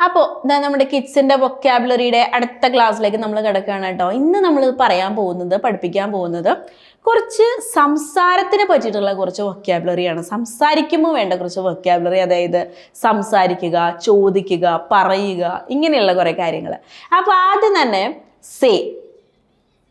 അപ്പോൾ ഇതാ നമ്മുടെ കിഡ്സിന്റെ വൊക്കാബുലറിയുടെ അടുത്ത ക്ലാസ്സിലേക്ക് നമ്മൾ കിടക്കുകയാണ് കേട്ടോ. ഇന്ന് നമ്മൾ പറയാൻ പോകുന്നത് പഠിപ്പിക്കാൻ പോകുന്നത് കുറച്ച് സംസാരത്തിനെ പറ്റിയിട്ടുള്ള കുറച്ച് വൊക്കാബുലറിയാണ് സംസാരിക്കുമ്പോൾ വേണ്ട കുറച്ച് വൊക്കാബുലറി അതായത് സംസാരിക്കുക ചോദിക്കുക പറയുക ഇങ്ങനെയുള്ള കുറേ കാര്യങ്ങൾ അപ്പോൾ ആദ്യം തന്നെ സേ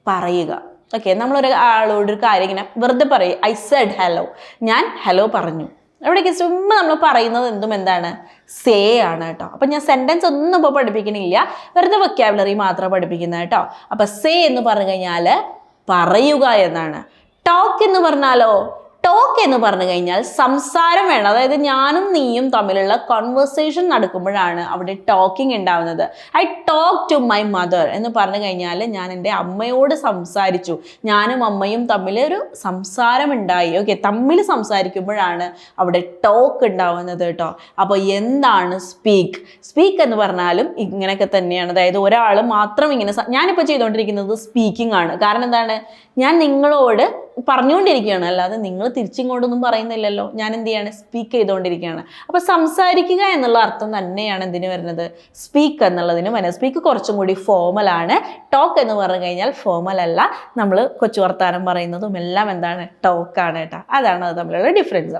പറയുക. ഓക്കെ നമ്മളൊരു ആളോട് ഒരു കാര്യം ഇങ്ങനെ വെറുതെ പറയും ഐ സെഡ് ഹലോ ഞാൻ ഹലോ പറഞ്ഞു. അവിടേക്ക് ചുമ്മാ നമ്മൾ പറയുന്നത് എന്തും എന്താണ്? സേ ആണ് കേട്ടോ. അപ്പം ഞാൻ സെന്റൻസ് ഒന്നും ഇപ്പോൾ പഠിപ്പിക്കണില്ല. വെറുതെ വൊക്കാബുലറി മാത്രം പഠിപ്പിക്കുന്നത് കേട്ടോ. അപ്പം സേ എന്ന് പറഞ്ഞു കഴിഞ്ഞാൽ പറയുക എന്നാണ്. ടോക്ക് എന്ന് പറഞ്ഞാലോ? ടോക്ക് എന്ന് പറഞ്ഞു കഴിഞ്ഞാൽ സംസാരം വേണം. അതായത് ഞാനും നീയും തമ്മിലുള്ള കോൺവെർസേഷൻ നടക്കുമ്പോഴാണ് അവിടെ ടോക്കിംഗ് ഉണ്ടാവുന്നത്. I talk to my mother എന്ന് പറഞ്ഞു കഴിഞ്ഞാൽ ഞാൻ എന്റെ അമ്മയോട് സംസാരിച്ചു. ഞാനും അമ്മയും തമ്മിൽ ഒരു സംസാരം ഉണ്ടായി. ഓക്കെ തമ്മിൽ സംസാരിക്കുമ്പോഴാണ് അവിടെ ടോക്ക് ഉണ്ടാവുന്നത് കേട്ടോ. അപ്പോൾ എന്താണ് സ്പീക്ക് സ്പീക്ക് എന്ന് പറഞ്ഞാലും ഇങ്ങനെയൊക്കെ തന്നെയാണ്. അതായത് ഒരാൾ മാത്രം ഇങ്ങനെ ഞാനിപ്പോൾ ചെയ്തുകൊണ്ടിരിക്കുന്നത് സ്പീക്കിംഗ് ആണ്. കാരണം എന്താണ്? ഞാൻ നിങ്ങളോട് പറഞ്ഞുകൊണ്ടിരിക്കുകയാണ്. അല്ലാതെ നിങ്ങൾ തിരിച്ചിങ്ങോട്ടൊന്നും പറയുന്നില്ലല്ലോ. ഞാൻ എന്ത് ചെയ്യാണ്? സ്പീക്ക് ചെയ്തുകൊണ്ടിരിക്കുകയാണ്. അപ്പോൾ സംസാരിക്കുക എന്നുള്ള അർത്ഥം തന്നെയാണ് എന്തിനു വരുന്നത്? സ്പീക്ക് എന്നുള്ളതിന് വരുന്നത്. സ്പീക്ക് കുറച്ചും കൂടി ഫോമലാണ് ടോക്ക് എന്ന് പറഞ്ഞു കഴിഞ്ഞാൽ ഫോമൽ അല്ല. നമ്മൾ കൊച്ചു വർത്താനം പറയുന്നതും എല്ലാം എന്താണ്? ടോക്കാണ് കേട്ടോ. അതാണ് അത് തമ്മിലുള്ള ഡിഫറൻസ്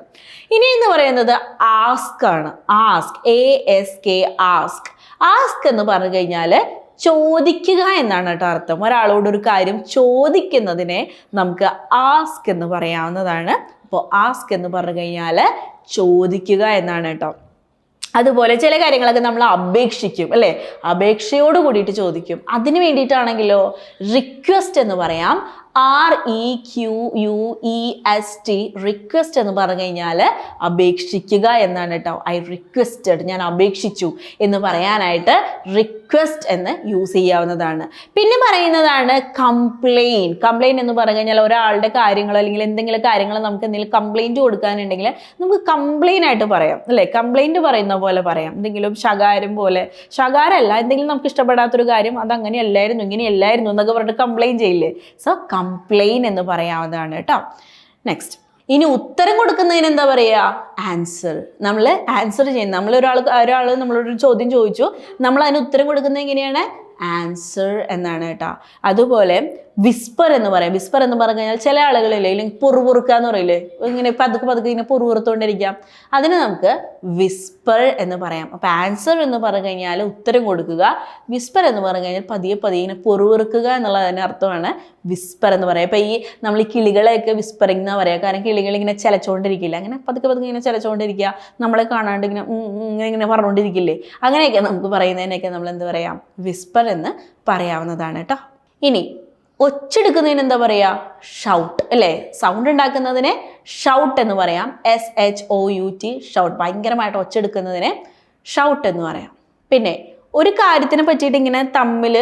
ഇനി എന്ന് പറയുന്നത് ആസ്ക് ആണ്. Ask A S K ask ask എന്ന് പറഞ്ഞു കഴിഞ്ഞാൽ ചോദിക്കുക എന്നാണ് കേട്ടോ അർത്ഥം. ഒരാളോട് ഒരു കാര്യം ചോദിക്കുന്നതിനെ നമുക്ക് ആസ്ക് എന്ന് പറയാവുന്നതാണ്. അപ്പോൾ ആസ്ക് എന്ന് പറഞ്ഞു കഴിഞ്ഞാൽ ചോദിക്കുക എന്നാണ് കേട്ടോ. അതുപോലെ ചില കാര്യങ്ങളൊക്കെ നമ്മൾ അപേക്ഷിക്കും അല്ലേ? അപേക്ഷയോട് കൂടിയിട്ട് ചോദിക്കും. അതിന് വേണ്ടിയിട്ടാണെങ്കിലോ? റിക്വസ്റ്റ് എന്ന് പറയാം. R E Q U E S T request എന്ന് പറഞ്ഞു കഴിഞ്ഞാൽ അപേക്ഷിക്കുക എന്നാണ് കേട്ടോ. ഐ റിക്വസ്റ്റഡ് ഞാൻ അപേക്ഷിച്ചു എന്ന് പറയാനായിട്ട് റിക്വസ്റ്റ് എന്ന് യൂസ് ചെയ്യാവുന്നതാണ്. പിന്നെ പറയുന്നതാണ് കംപ്ലെയിൻ കംപ്ലെയിൻ എന്ന് പറഞ്ഞു കഴിഞ്ഞാൽ ഒരാളുടെ കാര്യങ്ങൾ അല്ലെങ്കിൽ എന്തെങ്കിലും കാര്യങ്ങൾ നമുക്ക് എന്തെങ്കിലും കംപ്ലൈന്റ് കൊടുക്കാനുണ്ടെങ്കിൽ നമുക്ക് കംപ്ലെയിൻ ആയിട്ട് പറയാം അല്ലേ? കംപ്ലൈന്റ് പറയുന്ന പോലെ പറയാം. എന്തെങ്കിലും ശകാരം പോലെ ശകാരമല്ല എന്തെങ്കിലും നമുക്ക് ഇഷ്ടപ്പെടാത്തൊരു കാര്യം അത് അങ്ങനെയല്ലായിരുന്നു ഇങ്ങനെയല്ലായിരുന്നു എന്നൊക്കെ പറഞ്ഞിട്ട് കംപ്ലൈൻ ചെയ്യില്ലേ? സോ കംപ്ലെയിൻ എന്ന് പറയാവുന്നതാണ് കേട്ടോ. നെക്സ്റ്റ് ഇനി ഉത്തരം കൊടുക്കുന്നതിന് എന്താ പറയുക ആൻസർ നമ്മൾ ആൻസർ ചെയ്യുന്നത് നമ്മൾ ഒരാൾ ഒരാൾ നമ്മളോടൊരു ചോദ്യം ചോദിച്ചു. നമ്മൾ അതിന് ഉത്തരം കൊടുക്കുന്നത് എങ്ങനെയാണ്? ആൻസർ എന്നാണ് കേട്ടോ. അതുപോലെ വിസ്പർ എന്ന് പറയാം. വിസ്പർ എന്ന് പറഞ്ഞു കഴിഞ്ഞാൽ ചില ആളുകളില്ലേ ഇല്ലെങ്കിൽ പുറുപുറുക്കുക എന്ന് പറയില്ലേ? ഇങ്ങനെ പതുക്കെ പതുക്കെ ഇങ്ങനെ പുറുപുറുത്തുകൊണ്ടിരിക്കാം അതിന് നമുക്ക് വിസ്പർ എന്ന് പറയാം. അപ്പോൾ ആൻസർ എന്ന് പറഞ്ഞു കഴിഞ്ഞാൽ ഉത്തരം കൊടുക്കുക. വിസ്പർ എന്ന് പറഞ്ഞു കഴിഞ്ഞാൽ പതിയെ പതിയെ ഇങ്ങനെ പുറുപുറുക്കുക എന്നുള്ളതിന് അർത്ഥമാണ് വിസ്പർ എന്ന് പറയാം. അപ്പോൾ ഈ നമ്മൾ ഈ കിളികളെയൊക്കെ വിസ്പറിംഗ് എന്നാ പറയുക കാരണം കിളികൾ ഇങ്ങനെ ചിലച്ചുകൊണ്ടിരിക്കില്ല അങ്ങനെ പതുക്കെ പതുക്കെ ഇങ്ങനെ ചിലച്ചുകൊണ്ടിരിക്കുക നമ്മളെ കാണാണ്ട് ഇങ്ങനെ ഇങ്ങനെ ഇങ്ങനെ പറഞ്ഞുകൊണ്ടിരിക്കില്ലേ അങ്ങനെയൊക്കെ നമുക്ക് പറയുന്നതിനൊക്കെ നമ്മൾ എന്ത് പറയാം? വിസ്പർ എന്ന് പറയാവുന്നതാണ് കേട്ടോ ഇനി ഒച്ചെടുക്കുന്നതിന് എന്താ പറയുക ഷൗട്ട് അല്ലേ? സൗണ്ട് ഉണ്ടാക്കുന്നതിനെ ഷൗട്ട് എന്ന് പറയാം. S H O U T shout ഭയങ്കരമായിട്ട് ഒച്ചെടുക്കുന്നതിനെ ഷൗട്ട് എന്ന് പറയാം. പിന്നെ ഒരു കാര്യത്തിനെ പറ്റിയിട്ട് ഇങ്ങനെ തമ്മിൽ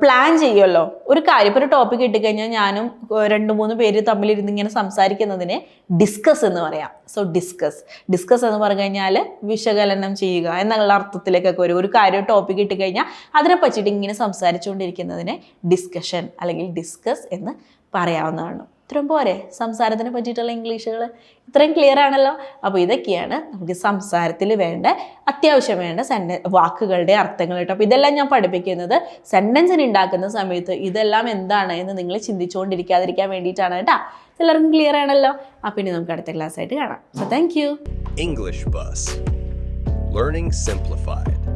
പ്ലാൻ ചെയ്യുമല്ലോ ഒരു കാര്യം ഇപ്പോൾ ഒരു ടോപ്പിക് കിട്ടിക്കഴിഞ്ഞാൽ ഞാനും രണ്ട് മൂന്ന് പേര് തമ്മിലിരുന്ന് ഇങ്ങനെ സംസാരിക്കുന്നതിനെ ഡിസ്കസ് എന്ന് പറയാം. സോ ഡിസ്കസ് ഡിസ്കസ് എന്ന് പറഞ്ഞു കഴിഞ്ഞാൽ വിശകലനം ചെയ്യുക എന്നുള്ള അർത്ഥത്തിലേക്കൊക്കെ വരും. ഒരു കാര്യം ടോപ്പിക് കിട്ടിക്കഴിഞ്ഞാൽ അതിനെ പറ്റിയിട്ട് ഇങ്ങനെ സംസാരിച്ചുകൊണ്ടിരിക്കുന്നതിനെ ഡിസ്കഷൻ അല്ലെങ്കിൽ ഡിസ്കസ് എന്ന് പറയാവുന്നതാണ്. ഇത്രയും പോരെ. സംസാരത്തിനെ പറ്റിയിട്ടുള്ള ഇംഗ്ലീഷുകൾ ഇത്രയും ക്ലിയർ ആണല്ലോ. അപ്പോൾ ഇതൊക്കെയാണ് നമുക്ക് സംസാരത്തിൽ വേണ്ട അത്യാവശ്യം വേണ്ട സെന്റ വാക്കുകളുടെ അർത്ഥങ്ങൾ കേട്ടോ. അപ്പോൾ ഇതെല്ലാം ഞാൻ പഠിപ്പിക്കുന്നത് സെന്റൻസിന് ഉണ്ടാക്കുന്ന സമയത്ത് ഇതെല്ലാം എന്താണ് എന്ന് നിങ്ങൾ ചിന്തിച്ചുകൊണ്ടിരിക്കാതിരിക്കാൻ വേണ്ടിയിട്ടാണ് കേട്ടോ. എല്ലാവർക്കും ക്ലിയർ ആണല്ലോ. അപ്പോൾ ഇനി നമുക്ക് അടുത്ത ക്ലാസ് ആയിട്ട് കാണാം. So thank you English bus learning Simplified.